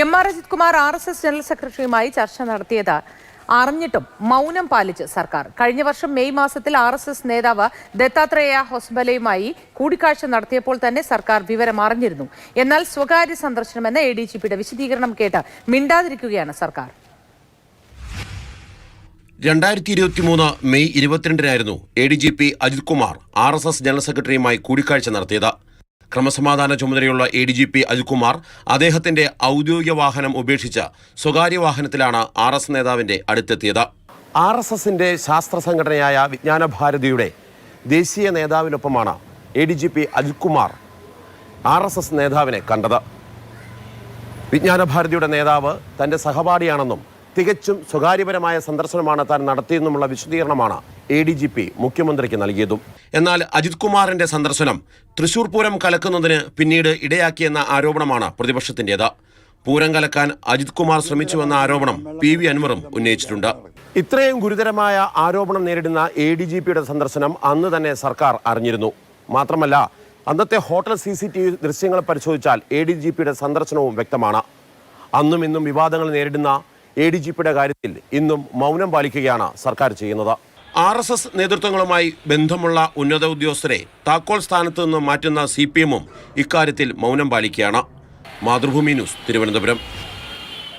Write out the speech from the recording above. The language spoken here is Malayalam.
M R Ajith Kumar R S S general സെക്രട്ടറിയുമായി ചർച്ച നടത്തിയത്. അറിഞ്ഞിട്ടും മൗനം പാലിച്ച് സർക്കാർ. കഴിഞ്ഞ വർഷം മെയ് മാസത്തിൽ ആർ എസ് എസ് നേതാവ് ദത്താത്രേയ ഹൊസ്ബലയുമായി കൂടിക്കാഴ്ച നടത്തിയപ്പോൾ തന്നെ സർക്കാർ വിവരം അറിഞ്ഞിരുന്നു. എന്നാൽ സ്വകാര്യ സന്ദർശനമെന്ന എ ഡി ജി പിയുടെ വിശദീകരണം കേട്ട് മിണ്ടാതിരിക്കുകയാണ് സർക്കാർ. രണ്ടായിരത്തി ഇരുപത്തി മൂന്ന് May ഇരുപത്തിരണ്ടിനായിരുന്നു A D G P Ajith Kumar R S S general സെക്രട്ടറിയുമായി കൂടിക്കാഴ്ച നടത്തിയത്. ക്രമസമാധാന ചുമതലയുള്ള A D G P Ajithkumar അദ്ദേഹത്തിന്റെ ഔദ്യോഗിക വാഹനം ഉപേക്ഷിച്ച് സ്വകാര്യ വാഹനത്തിലാണ് ആർ എസ് നേതാവിന്റെ അടുത്തെത്തിയത്. ആർ എസ് എസിന്റെ ശാസ്ത്ര സംഘടനയായ വിജ്ഞാന ഭാരതിയുടെ ദേശീയ നേതാവിനൊപ്പമാണ് A D G P Ajithkumar R S S നേതാവിനെ കണ്ടത്. വിജ്ഞാന ഭാരതിയുടെ നേതാവ് തന്റെ സഹപാഠിയാണെന്നും തികച്ചും സ്വകാര്യപരമായ സന്ദർശനമാണ് താൻ നടത്തിയെന്നുമുള്ള വിശദീകരണമാണ് എ ഡി ജി പി മുഖ്യമന്ത്രിക്ക് നൽകിയതും. എന്നാൽ അജിത് കുമാറിന്റെ സന്ദർശനം തൃശൂർ പൂരം കലക്കുന്നതിന് പിന്നീട് ഇടയാക്കിയെന്ന ആരോപണമാണ് പ്രതിപക്ഷത്തിന്റേത്. പൂരം കലക്കാൻ അജിത് കുമാർ ശ്രമിച്ചുവെന്ന ആരോപണം പി വി അൻവറും ഉന്നയിച്ചിട്ടുണ്ട്. ഇത്രയും ഗുരുതരമായ ആരോപണം നേരിടുന്ന എ ഡി ജി പിയുടെ സന്ദർശനം അന്ന് തന്നെ സർക്കാർ അറിഞ്ഞിരുന്നു. മാത്രമല്ല അന്നത്തെ hotel C C T V ദൃശ്യങ്ങൾ പരിശോധിച്ചാൽ എ ഡി ജി പിയുടെ സന്ദർശനവും വ്യക്തമാണ്. അന്നും ഇന്നും വിവാദങ്ങൾ നേരിടുന്ന എ ഡി ജി പിയുടെ കാര്യത്തിൽ ഇന്നും മൗനം പാലിക്കുകയാണ് സർക്കാർ ചെയ്യുന്നത്. ആർ എസ് എസ് നേതൃത്വങ്ങളുമായി ബന്ധമുള്ള ഉന്നത ഉദ്യോഗസ്ഥരെ താക്കോൽ സ്ഥാനത്ത് നിന്ന് മാറ്റുന്ന സി പി എമ്മും ഇക്കാര്യത്തിൽ മൗനം പാലിക്കുകയാണ്. മാതൃഭൂമി ന്യൂസ് തിരുവനന്തപുരം.